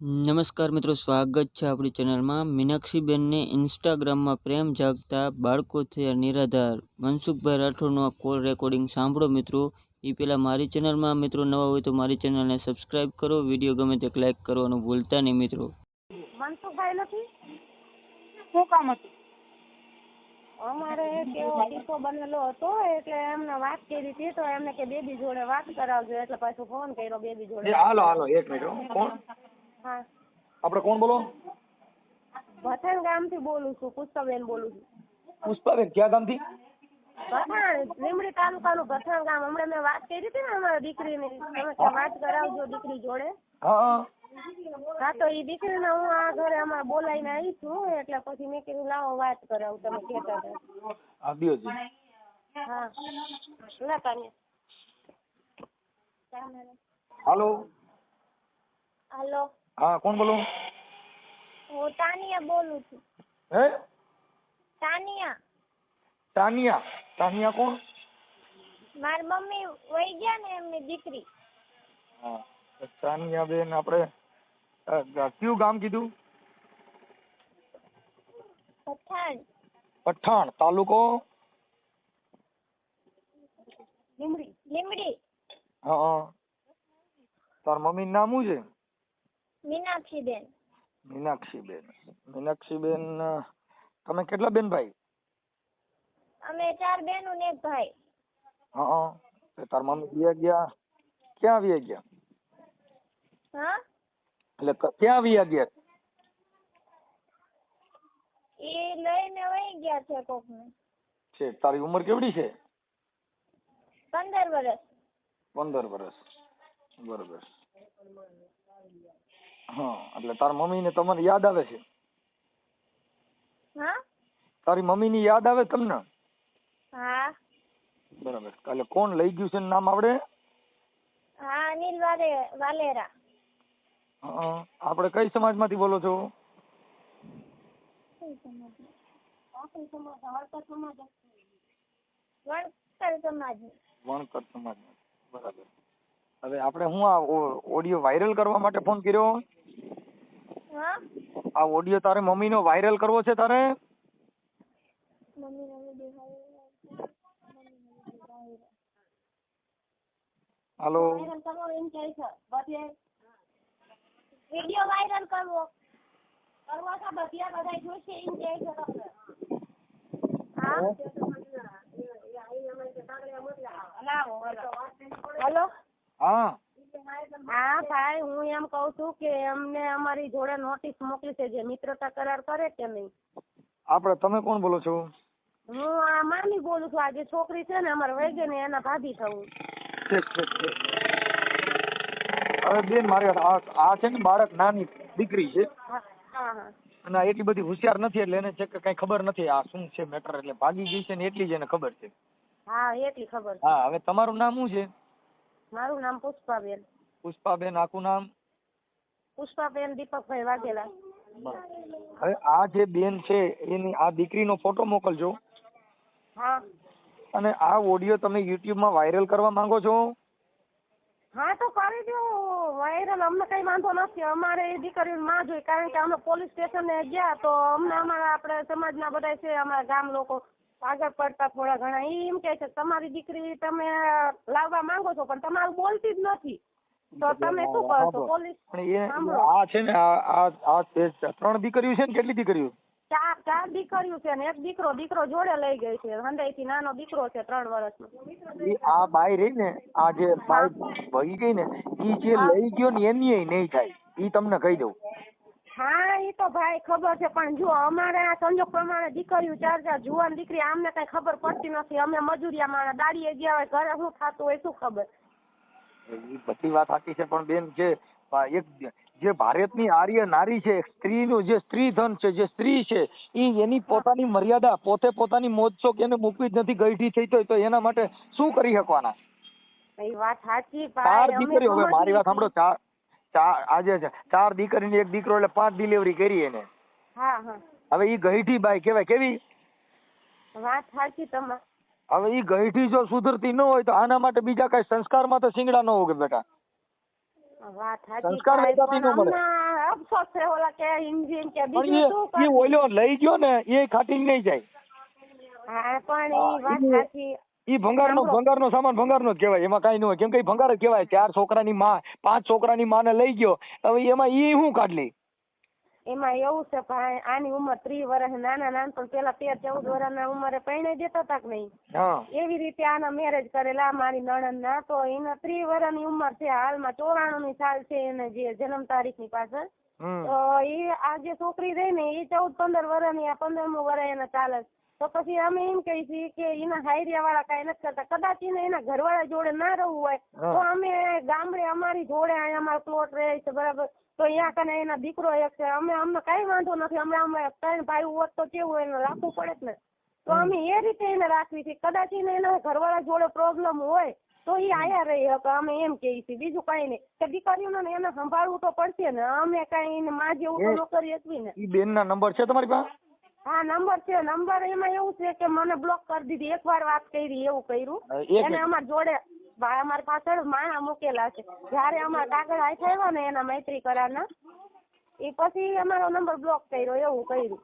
નમસ્કાર મિત્રો સ્વાગત છે આપણી ચેનલમાં. મીનાક્ષીબેનને ઇન્સ્ટાગ્રામમાં પ્રેમ જાગતા બાળકોથી નિરાધાર. મનસુખભાઈ રાઠોડનું આ કોલ રેકોર્ડિંગ સાંભળો મિત્રો. એ પહેલાં મારી ચેનલમાં મિત્રો નવા હોય તો મારી ચેનલને સબસ્ક્રાઇબ કરો. વીડિયો ગમે તે લાઇક કરવાનું ભૂલતા નહીં મિત્રો. મનસુખભાઈ નથી? શું કામ હતું? અમારે કેવો કિસ્સો બનેલો હતો એટલે એમને વાત કરી હતી તો એમને કે બેબી જોડે વાત કરાવજો એટલે પાછું ફોન કર્યો બેબી જોડે. હાલો હાલો એક મિનિટ હો. કોણ? હા. આપણે કોણ બોલો? ભથાણ ગામથી બોલું છું પુષ્પાબેન બોલું છું. પુષ્પાબેન ક્યાં ગામથી? ભથાણ લીમડી તાલુકાનું ભથાણ ગામ. હમણાં મેં વાત કરી હતી ને અમારી દીકરીની. તમે કે વાત કરાવજો દીકરી જોડે. હા હા. તો એ દીકરીને હું આ ઘરે અમારે બોલાવીને આવી છું એટલે પછી મેં કીધું લાવો વાત કરાવું તમે કહેતા હતા. હા દિયોજી હા. ના તાને. હાલો. હાલો. હા કોણ બોલો? હું તાનિયા બોલું છું. હે? તાનિયા. તાનિયા. તાનિયા કોણ? મારી મમ્મી વહી ગયા ને એમની દીકરી. હા તાનિયા બેન આપણે કયું ગામ કીધું? પઠાણ. પઠાણ તાલુકો? લીમડી. લીમડી. હા. તાર મમ્મીનું નામ શું છે? મીનાક્ષી બેન મીનાક્ષીબેન. મીનાક્ષીબેન અ, તમે કેટલા બેન ભાઈ? અમે ચાર બેન ને એક ભાઈ. હા તાર મમ્મી વ્યા ગયા? ક્યાં વ્યા ગયા? હા? એટલે ક્યાં વ્યા ગયા? એ લઈને વહી ગયા છે કોકને. છે તારી ઉંમર કેવડી છે? પંદર વર્ષ પંદર વર્ષ બરોબર. હા એટલે તાર મમ્મી ને તમને યાદ આવે છે? હા? તારી મમ્મી ની યાદ આવે તમને? હા. બરાબર. એટલે કોણ લઈ ગયું છે નામ આવડે? હા અનિલ વાલે વાલેરા. હા આપણે કઈ સમાજમાંથી બોલો છો? વણકર સમાજ. વણકર સમાજ. બરાબર. હવે આપણે હું આ ઓડિયો વાયરલ કરવા માટે ફોન કર્યો? હા. આ ઓડિયો તારે મમ્મી નો વાયરલ કરવો છે તારે? હાલો. વિડિયો વાયરલ કરવો. કરવો છે બધા બધા જોશે એમ કહે છે તમને. હા? હેલો હા. હા ભાઈ હું એમ કહું છું કે એમને અમારી જોડે નોટિસ મોકલી છે જે મિત્રતા કરાર કરે કે નહીં. આપણે તમે કોણ બોલો છો? હું આ મામી બોલું છું આજે છોકરી છે ને અમારે વૈગે ને એના ભાભી થવું. ઠીક ઠીક ઠીક. હવે બેન મારી આ છે ને બાળક નાની દીકરી છે. અને એટલી બધી હોશિયાર નથી એટલે એને છે કે કઈ ખબર નથી આ શું છે મેટર એટલે ભાગી ગઈ છે ને એટલી જ એને ખબર છે. હા એટલી ખબર છે. હા હવે તમારું નામ શું છે? મારું નામ પુષ્પાબેન. પુષ્પાબેન આખું નામ? પુષ્પાબેન દીપકભાઈ વાઘેલા. હવે આ જે બેન છે એની આ દીકરીનો ફોટો મોકલજો. હા. અને આ ઓડિયો તમે યુટ્યુબમાં વાયરલ કરવા માંગો છો? હા તો કરી દો. વાયરલ અમને કઈ વાંધો નથી. અમારે એ દીકરીની માં જોઈ કારણ કે અમે પોલીસ સ્ટેશને ગયા તો અમને અમારા આપણે સમાજના બધા છે અમારા ગામ લોકો આગળ પડતા થોડા ઘણા. ઈ એમ કે છે તમારી દીકરી તમે લાવવા માંગો છો પણ તમારું બોલતી જ નથી. તો તમે શું કરશો પોલીસ એ. આ છે ને આ ત્રણ દીકરીઓ છે ને કેટલી દીકરીઓ? ચાર ચાર દીકરીઓ છે ને એક દીકરો દીકરો જોડે લઈ ગઈ છે. હંડાઈ થી નાનો દીકરો છે ત્રણ વર્ષનો. આ બાઈ રહી ને આ જે બાઈ ભગી ગઈ ને ઈ જે લઈ ગયો ને એની નહીં થાય. ઈ તમને કહી દઉં. હા એ તો ભાઈ ખબર છે પણ જો અમારે આ સંજોગ પ્રમાણે દીકરીઓ ચાર ચાર જુવાન દીકરી આમને કઈ ખબર પડતી નથી. અમે મજૂરિયા માણસ દાડીએ ગયા હોય ઘરે શું થતું હોય શું ખબર? બધી વાત સાચી છે પણ બેન જે એક જે ભારતની આર્ય નારી છે સ્ત્રીનું જે સ્ત્રી ધન છે જે સ્ત્રી છે એ એની પોતાની મર્યાદા પોતે પોતાની મોજ શોખ એને મૂકવી જ નથી ગઈઢી થઈ તો તો એના માટે શું કરી શકવાના? એ વાત સાચી ચાર દીકરીઓ હવે મારી વાત સાંભળો ચાર ચાર આજે ચાર દીકરી એક દીકરો એટલે પાંચ ડિલિવરી કરી એને. હા હા. હવે ઈ ગઈઠી બાઈ કેવાય કેવી? વાત સાચી તમારી. હવે ઈ ગઈઠી જો સુધરતી ન હોય તો આના માટે બીજા કઈ સંસ્કારમાં તો સિંગડા ન ઉગે બેટા. સંસ્કાર ભાઈ, વેચાતી ન મળે. અફસોસ છે ઓલા કે ઇન્જિન કે બીજું શું એ એ કરે? લઈ ગયો ને એ ખાટી નહીં જાય. હા પણ એ વાત સાચી. ઈ ભંગારનો. ભંગારનો સામાન ભંગારનો જ કહેવાય. એમાં કાંઈ ન હોય. કેમ કે ભંગાર જ કહેવાય. ચાર છોકરાની માં પાંચ છોકરાની માને લઈ ગયો. હવે એમાં ઈ શું કાઢલી? એમાં એવું છે ભાઈ આની ઉંમર ત્રીસ વર્ષ નાના નાનપણ પેલા તેર ચૌદ વર્ષના ઉંમરે પરણાઈ દેતા તા કે નહીં? એવી રીતે આના મેરેજ કરેલા. મારી નણંદ ના તો એના ત્રીસ વર્ષની ઉંમર છે. હાલમાં ચોરાણું ની સાલ છે એને જે જન્મ તારીખની પાછળ તો એ આ જે છોકરી રહી ને એ ચૌદ પંદર વર્ષની આ પંદરમું વર્ષ એને ચાલે છે. તો પછી અમે એમ કહી છીએ કે એના હાયરિયા વાળા કઈ નથી કરતા. કદાચ એને એના ઘરવાળા જોડે ના રહેવું હોય તો અમે ગામડે અમારી જોડે અહીંયા અમારો પ્લોટ રહે છે બરાબર? તો અહીંયા કને એના દીકરો એક છે. અમે અમને કઈ વાંધો નથી. હમણાં અમે ત્રણ ભાઈ હોત તો કેવું એને રાખવું પડે ને. તો અમે એ રીતે એને રાખવી છે. કદાચ એને એના ઘરવાળા જોડે પ્રોબ્લેમ હોય તો એ આયા રહી. શકે અમે એમ કહીએ છીએ. બીજું કઈ નહીં. કે દીકરીઓને એને સંભાળવું તો પડશે ને. અમે કઈ એને માં જેવું તો ન કરી શકવી ને. બેન ના નંબર છે તમારી પાસે? હા નંબર છે. નંબર એમાં એવું છે કે મને બ્લોક કરી દીધી. એકવાર વાત કરી એવું કર્યું. એને અમાર જોડે ભાઈ અમારી પાછળ માણા મૂકેલા છે. જ્યારે અમારા કાગળ હાથ આવ્યા ને એના મૈત્રી કરારના એ પછી અમારો નંબર બ્લોક કર્યો એવું કર્યું.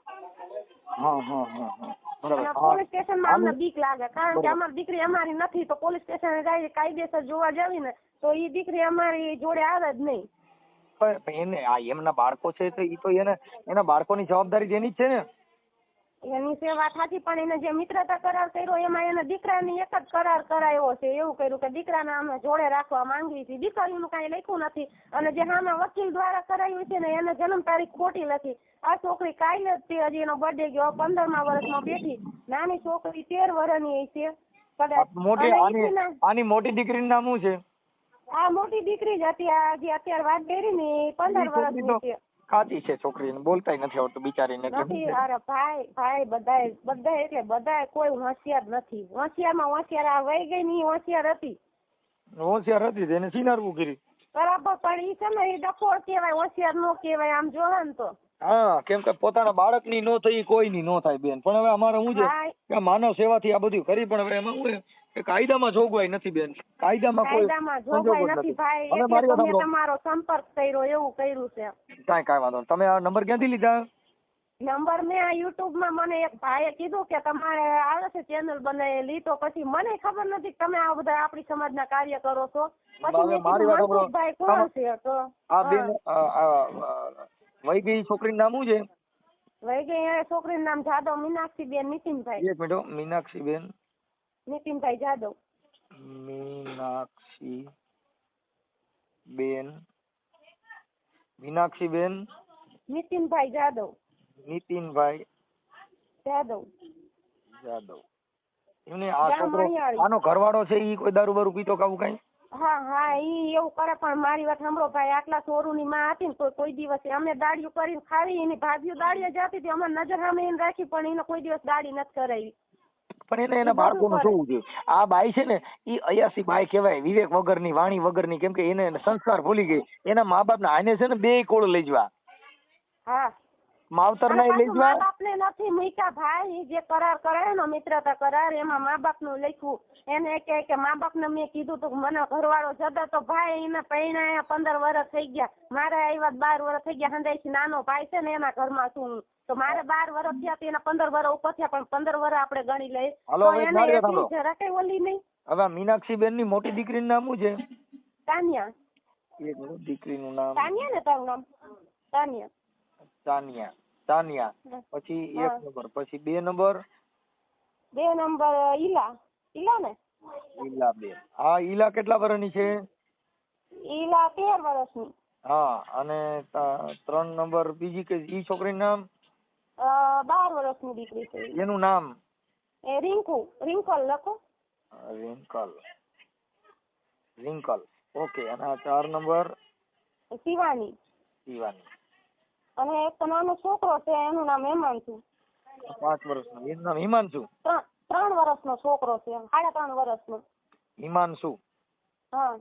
હા હા હા પોલીસ સ્ટેશનમાં અમને બીક લાગે. કારણ કે અમારી દીકરી અમારી નથી તો પોલીસ સ્ટેશન જાય કાયદેસર જોવા જાવી ને તો એ દીકરી અમારી જોડે આવે જ નહીં. પણ પણ એને આ એમના બાળકો છે તો એ તો એને એના બાળકોની જવાબદારી જેની જ છે ને. એની સેવા થતી પણ એને જે મિત્રતા કરાર કર્યો એમાં એના દીકરાની એક જ કરાર કરાયો છે. એવું કર્યું કે દીકરાને અમે જોડે રાખવા માંગવી છીએ દીકરીનું કાંઈ લખ્યું નથી. અને જે સામે વકીલ દ્વારા કરાયું છે ને એને જન્મ તારીખ ખોટી લખી. આ છોકરી કાલે જ તે હજી એનો બર્થડે ગયો. પંદરમા વર્ષમાં બેઠી. નાની છોકરી તેર વર્ષની છે. કદાચ મોટી આની મોટી દીકરીનું નામ શું છે? આ મોટી દીકરી જ હતી. આ જે અત્યારે વાત કરી ને પંદર વર્ષની છે. ખાતી છે છોકરીને બોલતાય નથી આવડતું બિચારીને નથી અરે ભાઈ ભાઈ બધાય બધાય એટલે બધાય કોઈ હોશિયાર નથી. હોશિયારમાં હોશિયાર આ વહી ગઈ ની હોશિયાર હતી. હોશિયાર હતી તેને સિનારવું કરી બરાબર પણ ઈ છે ને ઈ ડફોળ કહેવાય હોશિયાર નો કહેવાય આમ જોવે ને તો. હા કેમ કે પોતાના બાળકની નો થઈ કોઈની નો થાય બેન. પણ હવે અમારે શું છે હા કે માનવ સેવાથી આ બધું કરી પણ હવે એમાં શું કે કાયદામાં જોગવાઈ નથી બેન. કાયદામાં કોઈ જોગવાઈ નથી. ભાઈ. મારી વાત સાંભળો. તમારો સંપર્ક કર્યો એવું કર્યું છે. કાઈ કાઈ વાંધો તમે આ નંબર ક્યાંથી લીધા? નંબર મેં આ યુટ્યુબમાં મને એક ભાઈએ કીધું કે તમારે આવે છે ચેનલ બનાવેલી તો પછી મને ખબર નથી કે તમે આ બધા આપણી સમાજના કાર્ય કરો છો. પછી ભાઈ મેં કીધું વાત કોણ છે? તો આ બેન વહી ગઈ છોકરીનું નામ શું છે? વહી ગઈ છોકરીનું નામ જાદવ મીનાક્ષી બેન નીતિનભાઈ એક મિનિટ મીનાક્ષી બેન નીતિનભાઈ જાદવ. મીનાક્ષી બેન. મીનાક્ષી બેન? નીતિનભાઈ જાદવ. નીતિનભાઈ જાદવ. જાદવ. એમને આ છોકરો આનો ઘરવાળો છે ઈ કોઈ દારૂ બારૂ પીતો કાવું કઈ? હા હા ઈ એવું કરે પણ મારી વાત સાંભળો ભાઈ આટલા ચોરુની માં હતી ને તો કોઈ દિવસ અમે દાડિયું કરીને ખાવી એની ભાભીઓ દાડિયા જતી હતી અમે નજર સામે એને રાખી પણ એને કોઈ દિવસ દાડી નથી કરાવી. પણ એને એના બાળકોનું. જોવું જોઈએ. આ બાઈ છે ને એ અયાસી બાઈ કહેવાય વિવેક વગરની વાણી વગરની કેમ કે એને સંસ્કાર ભૂલી ગઈ. એના મા બાપ આને છે ને બે કોળ લઈ જવા. હા. માવતર ના લઈ મા જવા બાપને નથી મૂક્યા ભાઈ. જે કરાર કરાયો ને મિત્રતા કરાર એમાં મા બાપનું લખ્યું. એને કે કે મા બાપને મેં કીધું તું મને ઘરવાળો જતો તો ભાઈ એને પૈણા પંદર વર્ષ થઈ ગયા. મારે આવ્યા બાર વર્ષ થઈ ગયા. હંદાઈથી નાનો ભાઈ છે ને એના ઘરમાં છું. તો મારે બાર વર્ષ થયા એના પંદર વર્ષ ઉપર થયા પણ પંદર વર્ષ આપણે ગણી લઈએ. તો એને એટલી જરા કઈ ઓલી નહીં. હવે મીનાક્ષી બેનની મોટી દીકરીનું નામ શું છે? તાનિયા. એક દીકરીનું નામ. તાનિયા ને તારું નામ? તાનિયા. ચાનિયા ચાનિયા પછી એક નંબર પછી બે નંબર? બે નંબર ઈલા. ઈલા ને? ઈલા બે. હા ઈલા કેટલા વર્ષની છે? ઈલા તેર વર્ષની હા અને ત્રણ નંબર બીજી કે ઈ છોકરીનું નામ? બાર વર્ષની દીકરી છે એનું નામ? એ રિંકુ રિંકલ લખો. રિંકલ. રિંકલ. ઓકે અને ચાર નંબર? શિવાની. શિવાની. અને એક નાનો છોકરો છે એનું નામ હેમાંશુ પાંચ વર્ષનો. એનું નામ હિમાંશુ. ત્રણ વર્ષનો છોકરો છે સાડા ત્રણ વર્ષનો. હિમાંશુ. હા.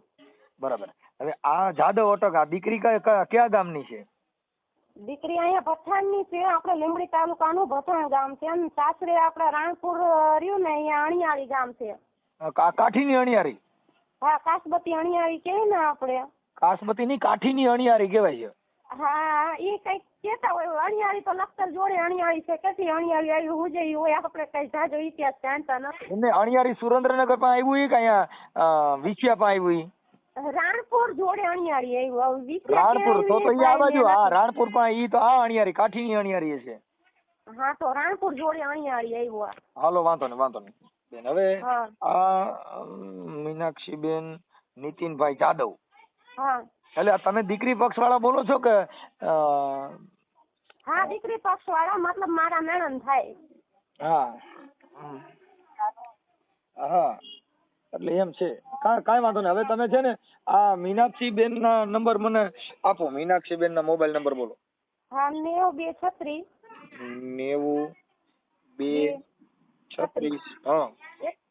બરાબર. હવે આ જાદવ ઓટક આ દીકરી કયા ગામની છે? દીકરી અહીંયા ભથાણની છે આપણે લીંબડી તાલુકાનું ભથાણ ગામ છે. અને સાસરે આપણે રાણપુર રહ્યું ને અહીંયા અણિયાળી ગામ છે. કાઠીની અણિયારી હા કાસબતી અણિયાળી કેવી ને આપણે. કાસમતીની કાઠીની અણિયારી કહેવાય છે. હા એ કંઈક કેતા હોય અણિયાળી તો લખતર જોડે અણિયાળી છે. કેટલી અણિયાળી આવી હું જે હોય આપણે કઈ જાજો ઇતિહાસ જાણતા નથી. એમને અણિયાળી સુરેન્દ્રનગર પણ આવ્યું ઈ કે અહીંયા વિછિયા પણ આવ્યું રાણપુર જોડે અણિયાળી આવ્યું રાણપુર તો તો આ બાજુ હા રાણપુર પણ ઈ તો આ અણિયાળી કાઠીની અણિયારી છે હા તો રાણપુર જોડે અણિયાળી આવ્યું હાલો વાંધો ને વાંધો નહીં. બેન હવે હા. આ મીનાક્ષી બેન નીતિનભાઈ જાદવ. હા. એટલે તમે દીકરી પક્ષ વાળા બોલો છો કે હા દીકરી પક્ષ વાળા મતલબ મારા નણંદ થાય. હા. હા. એટલે એમ છે. કાંઈ વાંધો નહીં. હવે તમે છે ને આ મીનાક્ષી બેન ના નંબર મને આપો. મીનાક્ષી બેન ના મોબાઈલ નંબર બોલો. હા નેવું બે છત્રીસ. નેવું બે છત્રીસ. હા. એક-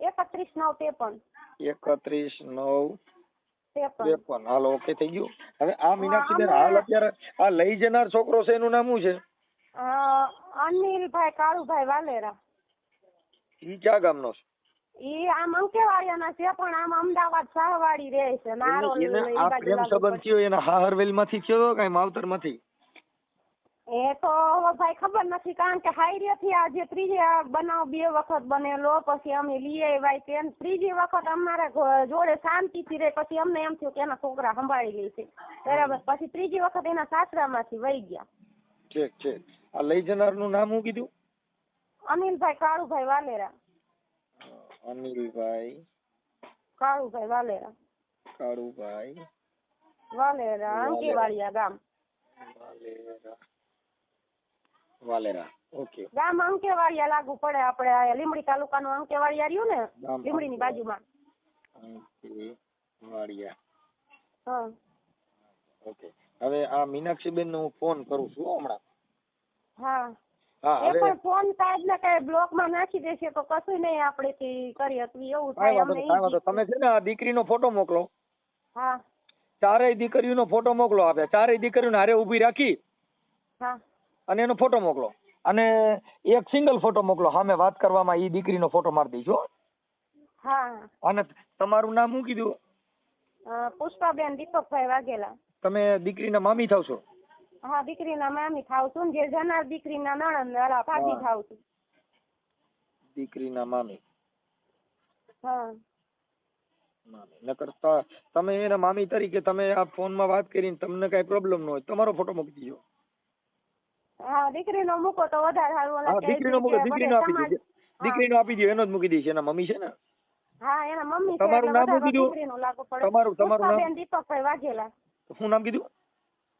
એકત્રીસ નવ ત્રેપન. એકત્રીસ નવ ત્રેપન હાલ ઓકે થઈ ગયું. હવે આ મીનાક્ષીબેન હાલ અત્યારે આ લઈ જનાર છોકરો છે એનું નામ શું છે? અનિલભાઈ કાળુભાઈ વાલેરા. ઈ ક્યાં ગામનો છે? ઈ આમ અંકેવાડિયાના છે પણ આમ અમદાવાદ શાહવાડી રહે છે નારોલ આ પ્રેમ સંબંધ થયો એના હાહરવેલમાંથી થયો કઈ માવતરમાંથી એ તો હવે ભાઈ ખબર નથી કારણ કે હાઈરેથી આ જે ત્રીજી આ બનાવ બે વખત બનેલો પછી અમે લઈ આવ્યા તેમ ત્રીજી વખત અમારા જોડે શાંતિથી રહે પછી અમને એમ થયું કે એના છોકરા સંભાળી લે છે બરાબર. પછી ત્રીજી વખત એના સાસરામાંથી વહી ગયા. ઠીક ઠીક. આ લઈ જનારનું નામ શું કીધું? અનિલભાઈ કાળુભાઈ વાલેરા. અનિલભાઈ. કાળુભાઈ વાલેરા. કાળુભાઈ. વાલેરા અંકેવાડિયા ગામ. વાલેરા. વાલેરા. ઓકે. ગામ અંકેવાડિયા લાગુ પડે આપણે આ લીમડી તાલુકાનું અંકેવાડિયા રહ્યું ને લીમડીની બાજુમાં. અંકેવાડિયા. હા. ઓકે. હવે આ મીનાક્ષીબેનનું હું ફોન કરું છું હમણાં. હા. હા એ પણ ફોન ને કઈ બ્લોકમાં નાખી દેશે તો કશું નહીં આપણે થી કરી શકવી એવું થાય અમને. તમે છે ને આ દીકરીનો ફોટો મોકલો. હા. ચારેય દીકરીઓનો ફોટો મોકલો આપે. ચારેય દીકરીઓને હારે ઊભી રાખી. હા. અને એનો ફોટો મોકલો. અને એક સિંગલ ફોટો મોકલો. સામે વાત કરવામાં ઈ દીકરીનો ફોટો મારી દઈશું હો. અને તમારું નામ શું કીધું? પુષ્પાબેન દીપકભાઈ વાઘેલા. તમે દીકરીના મામી થાવ છો? હા દીકરીના મામી થાવ છું જે જનાર દીકરીના નણંદ વાળા ભાભી. થાવ છું. દીકરીના મામી. હા. મામી. નકર ત- તમે એના મામી તરીકે તમે આ ફોનમાં વાત કરીને તમને કઈ પ્રોબ્લેમ ન હોય તમારો ફોટો મૂકી દીજો. હા દીકરીનો મૂકો તો વધારે સારું ઓલા હા દીકરીનો મૂકો દીકરીનો આપી દો દીકરીનો આપી દો એનો જ મૂકી દઈશ એના મમ્મી છે ને? હા એના મમ્મી છે તમારું નામ મૂકી દો. તમારું- તમારું નામ? દીપકભાઈ વાઘેલા. શું નામ કીધું?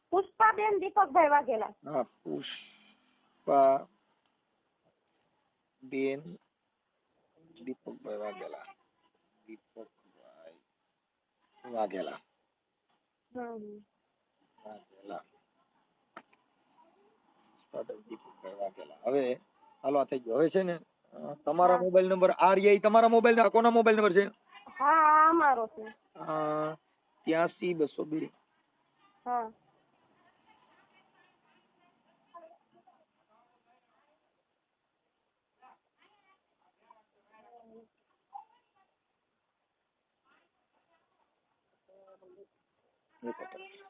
પુષ્પાબેન દીપકભાઈ વાઘેલા. હા પુષ્પા બેન દીપકભાઈ વાઘેલા. દીપકભાઈ વાઘેલા. વાઘેલા. હવે હાલો આ થઈ ગયો. હવે છે ને તમારા મોબાઈલ નંબર આ રહ્યા તમારા મોબાઈલ ના કોના મોબાઈલ નંબર છે? હા અમારો છે. ત્યાંસી બસો બે. હા.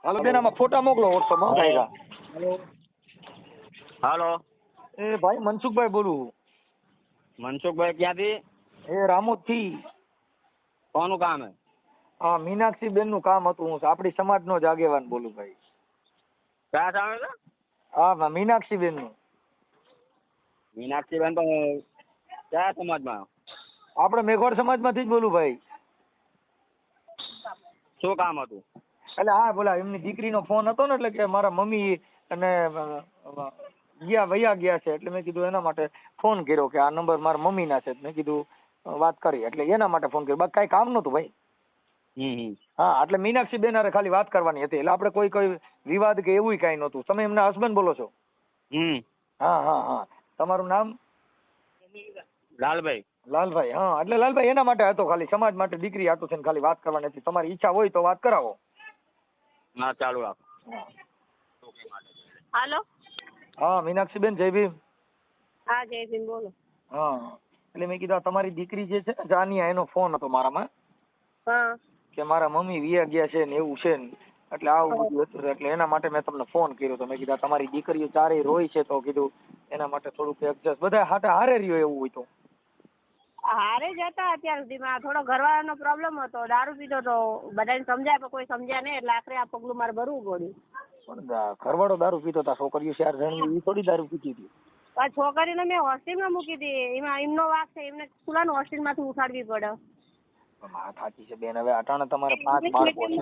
હાલો બેન આમાં ફોટા મોકલો વોટ્સઅપમાં થાય હાલો. એ ભાઈ મનસુખભાઈ બોલું. મનસુખભાઈ ક્યાંથી? એ રામોદથી કોનું કામ હે હા મીનાક્ષી બેનનું કામ હતું હું આપણી સમાજ નો જ આગેવાન બોલું ભાઈ. ક્યાં સામે છે? હા મીનાક્ષી બેનનું મીનાક્ષીબેન તો કયા સમાજમાં? આપણે મેઘોડ સમાજમાંથી જ બોલું ભાઈ. શું કામ હતું? એટલે હા બોલા એમની દીકરીનો ફોન હતો ને એટલે કે મારા મમ્મી અને ગયા વયા ગયા છે એટલે મેં કીધું એના માટે ફોન કર્યો કે આ નંબર મારા મમ્મીના છે. મેં કીધું વાત કરી. એટલે એના માટે ફોન કર્યો. બાકી કાંઈ કામ નહોતું ભાઈ. હા એટલે મીનાક્ષી બેન ખાલી વાત કરવાની હતી. એટલે આપણે કોઈ કોઈ વિવાદ કે એવું કાંઈ નહોતું. તમે એમના હસબન્ડ બોલો છો? હા હા હા. તમારું નામ? લાલભાઈ. લાલભાઈ હા. એટલે લાલભાઈ એના માટે હતો ખાલી. સમાજ માટે દીકરી હતું છે ખાલી વાત કરવાની હતી. તમારી ઈચ્છા હોય તો વાત કરાવો. હા ચાલુ રાખો. હાલો. હા મીનાક્ષી બેન જય ભીમ. હા જયસિંહ બોલો. હા એટલે મેં કીધું તમારી દીકરી જે છે ને જાનિયા એનો ફોન હતો મારામાં. હા. કે મારા મમ્મી વિયા ગયા છે ને એવું છે ને. એટલે આવું બધું હતું એટલે એના માટે મેં તમને ફોન કર્યો તો મેં કીધું તમારી દીકરીઓ ચારેય રોય છે તો કીધું એના માટે થોડુંક એડજસ્ટ બધા હાટે હારે રહ્યો એવું હોય તો. હારે જ હતા અત્યાર સુધીમાં. થોડો ઘરવાળાનો પ્રોબ્લેમ હતો. દારૂ પીધો તો બધાને સમજાય પણ કોઈ સમજ્યા નહીં. એટલે આખરે આ પગલું મારે ભરવું પડ્યું. પણ ઘરવાળો દારૂ પીતો હતા છોકરીઓ ચાર જણ એ થોડી દારૂ પીતી હતી. આ છોકરીને મેં હોસ્ટેલમાં મૂકી હતી એમાં એમનો વાક છે એમને સ્કૂલનું હોસ્ટેલમાંથી ઉઠાડવી પડે. વાત સાચી છે બેન. હવે અટાણે તમારે પાંચ બાળકો છે.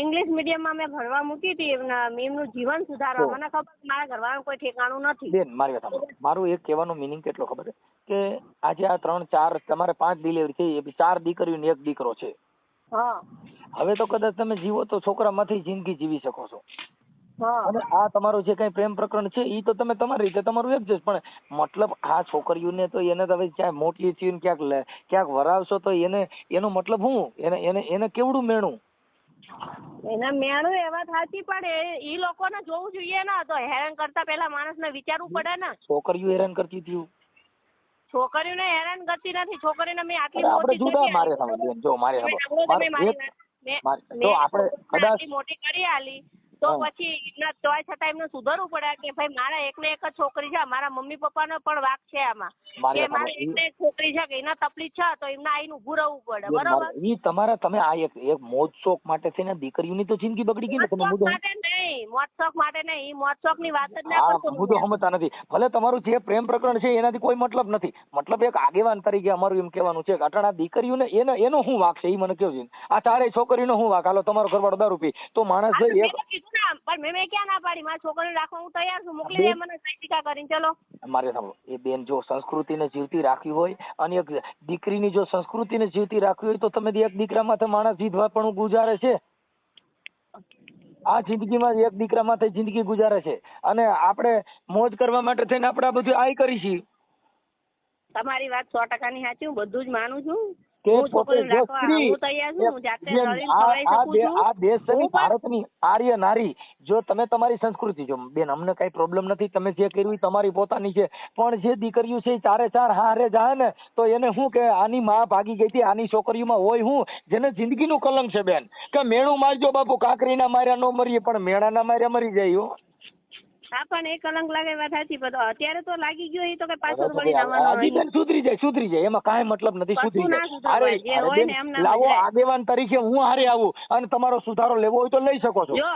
ઇંગ્લિશ મીડિયમમાં મેં ભણવા મૂકી હતી એમના એમનું જીવન સુધારવા. મને ખબર મારા ઘરવાળાનું કોઈ ઠેકાણું નથી. બેન મારી વાત મારું એક કહેવાનો મિનિંગ કેટલો ખબર છે? કે આજે આ ત્રણ ચાર તમારે પાંચ ડિલિવરી થઈ એ ચાર દીકરીઓ ને એક દીકરો છે. હા. હવે તો કદાચ તમે જીવો તો છોકરામાંથી જિંદગી જીવી શકો છો. અને આ તમારું જે કઈ પ્રેમ પ્રકરણ છે એ તો તમે તમારી રીતે તમારું એડજસ્ટ પણ મતલબ આ છોકરીઓને તો એને તમે ક્યાંક મોટી થઈને ક્યાંક લે- ક્યાંક વરાવશો તો એને એનો મતલબ હું? એને એને એને કેવડું મેણું? એના મેણું એ વાત સાચી પડે એ લોકોને જોવું જોઈએ ને તો હેરાન કરતા પહેલા માણસને વિચારવું પડે ને. છોકરીઓ હેરાન કરતી હતી. છોકરીઓને હેરાન કરતી નથી છોકરીને મેં આટલી આપણે મોટી જુદા કરી મારે આલી. બેન જો મારે તમે સાંભળો. સાંભળો મારે વાત. મેં- જો આપણે કદાચ આટલી મોટી કરી આલી તો પછી એમના તોય છતાં એમને સુધરવું પડે કે ભાઈ મારા એકને એક જ છોકરી છે મારા મમ્મી પપ્પાનો પણ વાક છે આમાં. કે મારી એકને એક છોકરી છે કે એના તકલીફ છે તો એમને આઈને ઊભું રહેવું પડે બરોબર? ઈ તમારા તમે આ એક એક મોજ શોખ માટે થઈને દીકરીઓની તો જિંદગી બગડી ગઈ ને તમે મોજ માટે નહીં મોજશોખ માટે નહીં ઈ મોજશોખની વાત જ ના કરતો હું તો સમજતા નથી. ભલે તમારું જે પ્રેમ પ્રકરણ છે એનાથી કોઈ મતલબ નથી. મતલબ એક આગેવાન તરીકે અમારું એમ કહેવાનું છે કે અટાણા દીકરીઓને એનો એનો શું વાક છે? એ મને કહો છે આ ચારેય છોકરીનો શું વાક? હાલો તમારો ઘરવાળો દારૂ પી. તો માણસ હા, એક ને પણ મેં મેં ક્યાં ના પાડી? મારા છોકરાને રાખવા હું તૈયાર છું. મોકલી દે મને સૈતિકા કરીને. ચલો. મારે સાંભળો. એ બેન જો સંસ્કૃતિને જીવતી રાખવી હોય અને એક દીકરીની જો સંસ્કૃતિને જીવતી રાખવી હોય તો તમે એક દીકરા માથે માણસ જીતવા પણ ગુજારે છે? આ જિંદગીમાં એક દીકરા માથે જિંદગી ગુજારે છે. અને આપણે મોજ કરવા માટે થઈને આપણે આ બધું આય કરી છીએ તમારી વાત સો ટકાની સાચી હું બધું જ માનું છું. કે પોતે જો સ્ત્રી આ ખવડાવી આ શકું દે- છું. આ દેશ છે ને હું ભારતની આર્ય નારી જો તમે તમારી સંસ્કૃતિ જો બેન અમને કઈ પ્રોબ્લેમ નથી તમે જે કર્યું તમારી પોતાની છે. પણ જે દીકરીઓ છે ચારે ચાર હારે જાય ને તો એને શું કે આની માં ભાગી ગઈ હતી આની છોકરીઓમાં હોય હું જેને જિંદગીનું કલંક છે બેન. કે મેણું મારજો બાપુ કાકરીના માર્યા ન મરીએ પણ મેણાના માર્યા મરી જાય હો પણ એ કલંક લાગે વાત સાચી પણ અત્યારે તો લાગી ગયો એ તો કઈ પાછળ વળી જવાનો નહીં. સુધરી જાય સુધરી જાય. એમાં કાંઈ મતલબ નથી સુધરી જાય. જે હોય ને એમ ના લાવો. આગેવાન તરીકે હું હારે આવું અને તમારો સુધારો લેવો હોય તો લઈ શકો છો. જો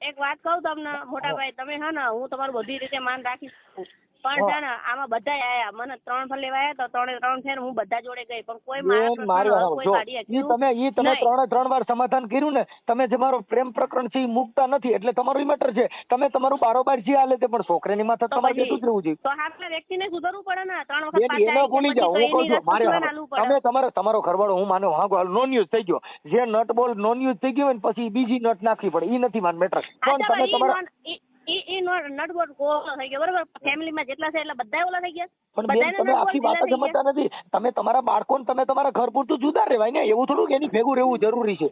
એક વાત કહું તમને મોટા ભાઈ તમે હા ને હું તમારું બધી રીતે માન રાખી શકું. પણ છે ને આમાં બધા આયા. મને ત્રણ ફેર લેવા આયા તો ત્રણે ત્રણ ફેર હું બધા જોડે ગઈ. પણ કોઈ માણસ મારી વાત જો ઈ તમે ઈ તમે ત્રણે ત્રણ વાર સમાધાન કર્યું ને તમે જે મારો પ્રેમ પ્રકરણ છે ઈ મુકતા નથી એટલે તમારું મેટર છે. તમે તમારું બારોબાર જે હાલે તે પણ છોકરાની માથે તમારે બેઠું જ રહેવું જોઈએ. તો હાથના વ્યક્તિને સુધરવું પડે ને? ત્રણ વખત પાછા એનો ભૂલી જાવ? હું કહું છું મારે તમે તમારે તમારો ઘરવાળો હું માનો હા હાલો નો યુઝ થઈ ગયો. જે નટ બોલ નોન યુઝ થઈ ગયો ને પછી બીજી નટ નાખવી પડે. ઈ નથી માન મેટર પણ તમે તમારા નટબોર્ડ ઓલો થઈ ગયો બરોબર? ફેમિલીમાં જેટલા છે એટલે બધા ઓલા થઈ ગયા. પણ તમે આખી વાત જ ઢીલા થઈ ગયા. સમજતા નથી. તમે તમારા બાળકોને તમે તમારા ઘર પૂરતું જુદા રહેવાય ને એવું થોડું એની ભેગું રહેવું જરૂરી છે.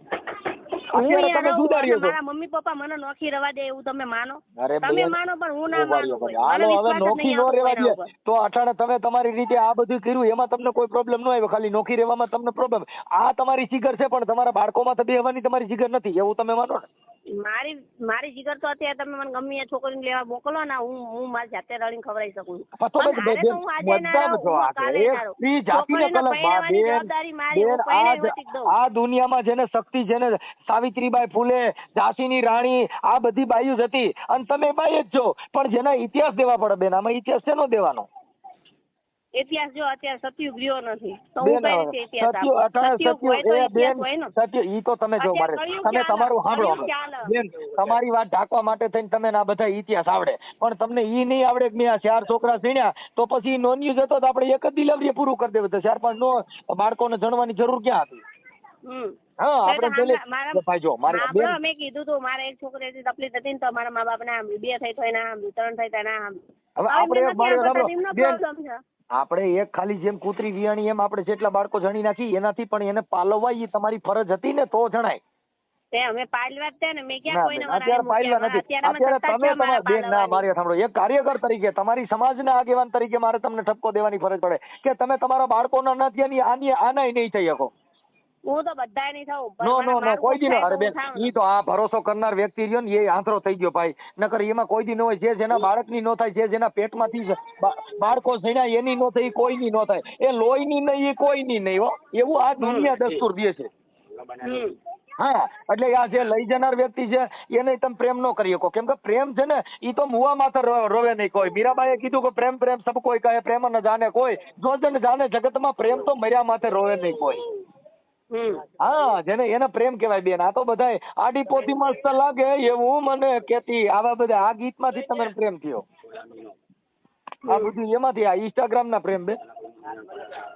મારા મમ્મી પપ્પા મને નોખી રવા દે એવું તમે માનો. તમે માનો પણ હું ના માનું હવે નોખી નો રેવા દે. દે તો અટાણે તમે તમારી રીતે આ બધું કર્યું એમાં તમને કોઈ પ્રોબ્લેમ ન આવ્યો. ખાલી નોખી રહેવામાં તમને પ્રોબ્લેમ આ તમારી જીગર છે પણ તમારા બાળકોમાં તો બેહવાની તમારી જીગર નથી. એવું તમે માનો ને? મારી મારી જીગર તો અત્યારે તમે મને ગમે એ છોકરીને લેવા મોકલો ને હું હું મારી જાતે રડીને ખવડાવી શકું. આ દુનિયામાં જેને શક્તિ જેને સાવિત્રીબાઈ ફૂલે ઝાંસીની રાણી આ બધી બાઈઓ જ હતી. અને તમે બાઈ જ છો. પણ જેના ઇતિહાસ દેવા પડે બેન આમાં ઇતિહાસ શેનો દેવાનો? ઇતિહાસ જો અત્યારે સતયુગ રહ્યો નથી. તો હું કઈ રીતે ઇતિહાસ સત્યુ આપું? અટાણે સતયુગ હોય તો ઇતિહાસ હોય ને. સત્ય ઈ તો તમે જો મારે તમે તમારું સાંભળો. બેન વાત ઢાંકવા માટે થઈને તમે ના બધા ઇતિહાસ આવડે. પણ તમને ઈ નહીં આવડે કે મેં આ ચાર છોકરા સીણ્યા તો પછી નોન યુઝ હતો તો આપણે એક જ ડિલિવરી પૂરું કરી દેવું. તો ચાર પાંચ નો બાળકોને જણવાની જરૂર ક્યાં હતી. હા આપણે પેલે ભાઈ જો મારી બેન. મેં કીધું તું મારે એક છોકરી હતી તકલીફ હતી ને તો મારા મા બાપ ના બે થઈ તો એના આમ ત્રણ થઈ તો ના સાંભળ્યું. હવે આપણે મારે એમને ક્યાં સાંભળો, બધા એમનો બેન, problem છે. આપણે એક ખાલી જેમ કૂતરી વિયાણી એમ આપણે જેટલા બાળકો જણી નાખી એનાથી પણ એને પાલવવા એ તમારી ફરજ હતી ને તો જણાય. તે અમે પાલવા જ ને મેં ક્યાં કોઈને અત્યારે નથી. તમે તમારા બેન ના મારી સાંભળો. એક કાર્યકર તરીકે તમારી સમાજના આગેવાન તરીકે મારે તમને ઠપકો દેવાની ફરજ પડે. કે તમે તમારા બાળકોના નથી આની આનાય નહીં થઈ શકો. હું તો બધાય નહીં થવું નો મને નો નો કોઈ દી નો થાય અરે બેન ઈ તો આ ભરોસો કરનાર વ્યક્તિ રહ્યો ને એ આંતરો થઈ ગયો ભાઈ. નકર એમાં કોઈ દી ન હોય જે જેના બાળકની નો થાય જે જેના પેટમાંથી બાળકો જણ્યા એની નો થઈ કોઈની નો થાય. એ લોહીની નહીં એ કોઈની નહીં હો. એવું આ દુનિયા દસ્તુર દે છે. હા એટલે આ જે લઈ જનાર વ્યક્તિ છે એને તમે પ્રેમ ન કરી શકો. કેમ કે પ્રેમ છે ને એ તો મુવા માથે રોવે નહીં કોઈ. મીરાબાઈએ કીધું કે પ્રેમ પ્રેમ સબ કોઈ કહે પ્રેમ ન જાણે કોઈ. જો જન જાણે જગતમાં પ્રેમ તો મર્યા માથે રોવે નહીં કોઈ. હા, જેને એને પ્રેમ કહેવાય બેન. આ તો બધાય આડી પોતી મસ્ત લાગે એવું મને કેતી. આવા બધા આ ગીતમાંથી તમને પ્રેમ થયો. આ બધું એમાંથી આ ઇન્સ્ટાગ્રામ ના પ્રેમ બેન.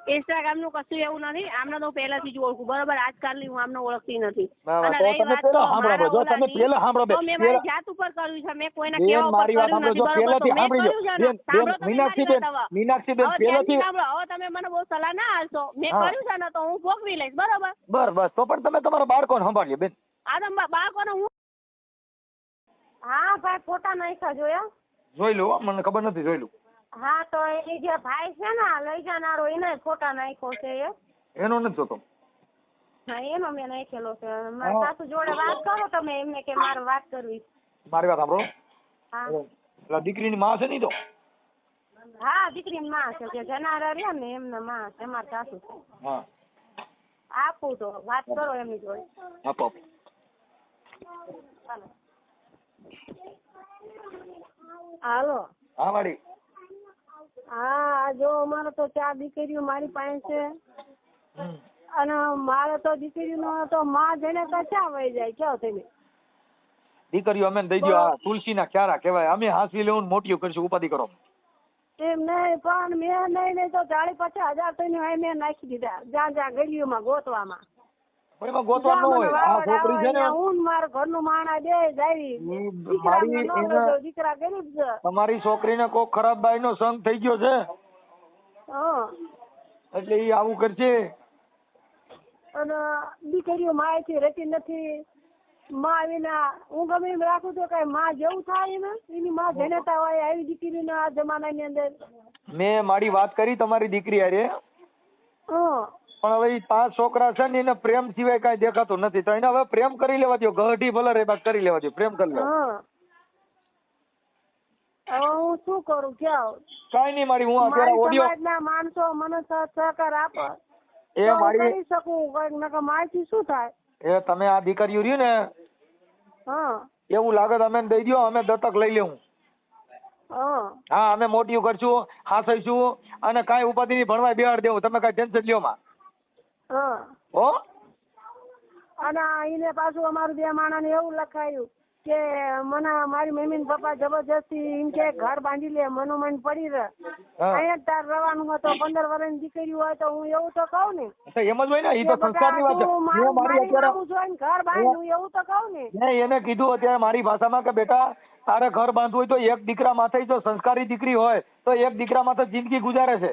ઇન્સ્ટાગ્રામનું કશું એવું નથી. આમને તો પહેલાથી જ ઓળખું. બરોબર? આજકાલની હું આમને ઓળખતી નથી. અને રહી વાત તો મારા ઓલાની, પહેલા સાંભળો બે, તો મેં મારી જાત ઉપર કર્યું છે. મેં કોઈના બેન કહેવા ઉપર વાત કર્યું સાંભળો નથી. બરોબર? તો પહેલાથી મેં સાંભળી લો કર્યું છે ને. બેન બેન સાંભળો તમે મીનાક્ષી બેન વાત હવે. મીનાક્ષી હવે ધ્યાનથી પહેલેથી સાંભળો. હવે તમે મને બહુ સલાહ ના આલશો મેં હા. કર્યું છે ને તો હું ભોગવી લઈશ. બરોબર? બસ તો પણ તમે તમારા બાળકોને બેન. આ તો બા- બાળકોને હું હા ભાઈ ફોટા નાખ્યા જોયા? જોઈ લો મને ખબર નથી જોઈ લો. હા તો એ જે ભાઈ છે ને લઈ જનારો એને ફોટા નાખ્યો છે એ. એનો નથી જોતો. હા એનો મેં નાખેલો છે. મારા સાસુ જોડે વાત કરો તમે એમને કે મારે વાત કરવી મારી વાત સાંભળો. હા. દીકરી દીકરીની માં છે નહીં તો? હા દીકરીની માં છે જે જનારા રહ્યા ને એમના માં છે મારા સાસુ. છે હા. આપું તો વાત કરો એમની જોડે. આપો આપો. હાલો. હા વાડી. હા જો અમારે તો ચાર દીકરીઓ મારી પાસે છે. અને મારે તો દીકરીનો તો માં જેને કચા વહી જાય? કયો તમે દીકરીઓ અમે દઈ દો આ તુલસીના ક્યારા કહેવાય. અમે હાંસવી લેવું મોટીઓ કરશું ઉપાધિ કરો. એમ નહીં પણ મેં નહીં નહીં તો ચાલીસ પચાસ હજાર તો મેં નાખી દીધા. જ્યાં જ્યાં ગલીઓમાં ગોતવામાં. પણ એમાં ગોતવા ન હોય. આ છોકરી છે ને હું ને મારું ઘરનું માણા બે જાવી ઈ દીકરાને મારી ન એને લેજો, દીકરા ગરીબ છે. તમારી છોકરીને કોક ખરાબ બાઈનો સંગ થઈ ગયો છે? એટલે ઈ આવું કરશે? અને દીકરીઓ માએથી રહેતી નથી. માં વિના હું ગમે એમ રાખું તો કઈ માં જેવું થાય ને એની માં જનતા હોય આવી દીકરી આ જમાનાની અંદર. મેં મારી વાત કરી તમારી દીકરી અરે હં. પણ હવે એ પાંચ છોકરા છે ને એને પ્રેમ સિવાય કાંઈ દેખાતું નથી. તો એને હવે પ્રેમ કરી લેવા દો ગઢી ભલે રે બાકી કરી લેવા દો પ્રેમ કરી લેવા હવે હું શું કરું ક્યાં કાંઈ નહીં મારી હું અત્યારે ઓડિયો સમાજના માણસો મને સહકાર આપો. એ મારી કરી શકું કંઈક નકર માહિતી શું થાય? એ તમે આ દીકરીઓ રહ્યું ને હા. એવું લાગે તમે દઈ દો અમે દત્તક લઈ લેવું. હા. હા અમે મોટી કરશું હાસઈશું અને કાંઈ ઉપાધિ ની ભણવા બેહાડ દેવું. તમે કાંઈ ટેન્શન લ્યો માં. હા. અને એને પાછું અમારું બે માણસ એવું લખાયું કે મને મારી મમ્મી ને પપ્પા જબરજસ્તી એમ કે ઘર બાંધી લે મનોમન પડી રહે. અહીંયા તાર રહેવાનું હોય તો પંદર વર્ષની દીકરી હોય તો હું એવું તો કહું ને. એમ જ હોય ને? એ તો સંસ્કારની વાત છે. હું મારી અત્યારે ઘર બાંધી હું એવું તો કહું ને. એને કીધું અત્યારે મારી ભાષામાં કે બેટા તારે ઘર બાંધવું હોય તો એક દીકરા માથે જો સંસ્કારી દીકરી હોય તો એક દીકરા માથે જિંદગી ગુજારે છે.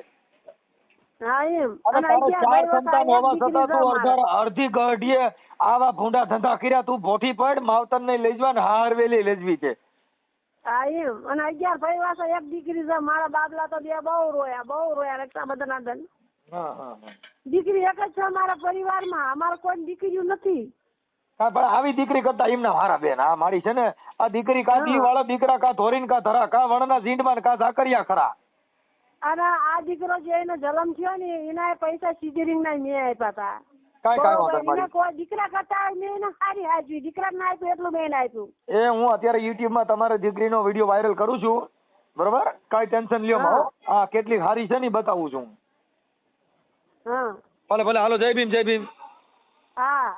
અડધા ગઢીએ આવા ભૂંડા ધંધા કર્યા તું ભોઠી પડ માવતર ને લઈ જવા ને હારવેલી લેજવી છે. હા એમ. અને અગિયાર ભાઈ પાસે એક દીકરી છે મારા બાબલા તો બે બહુ રોયા બહુ રોયા રક્ષાબંધન હા હા દીકરી એક જ છે અમારા પરિવારમાં અમારે કોઈ દીકરીઓ નથી. હા, પણ આવી દીકરી કરતા એમના મારા બેન આ મારી છે ને આ દીકરી કા દી વાળા દીકરા કા ધોરીન કા ધરા કા વણના ઝીંડમાં કા ઝાકરિયા ખરા. અને આ દીકરો જે એનો જન્મ થયો ને એના પૈસા સિઝરિંગ ના મેં આપ્યા હતા કાંઈ કાંઈ વાંધો નહીં. એને કોઈ દીકરા કરતા મેં એને સારી હાચવી દીકરા ના આપ્યું એટલું મેં આપ્યું. એ હું અત્યારે યુટ્યુબમાં તમારી દીકરીનો વીડિયો વાયરલ કરું છું. બરોબર? કઈ ટેન્શન લ્યો મારો હા. કેટલી સારી છે ને બતાવું છું હા. ભલે ભલે. હાલો જય ભીમ જય ભીમ. હા.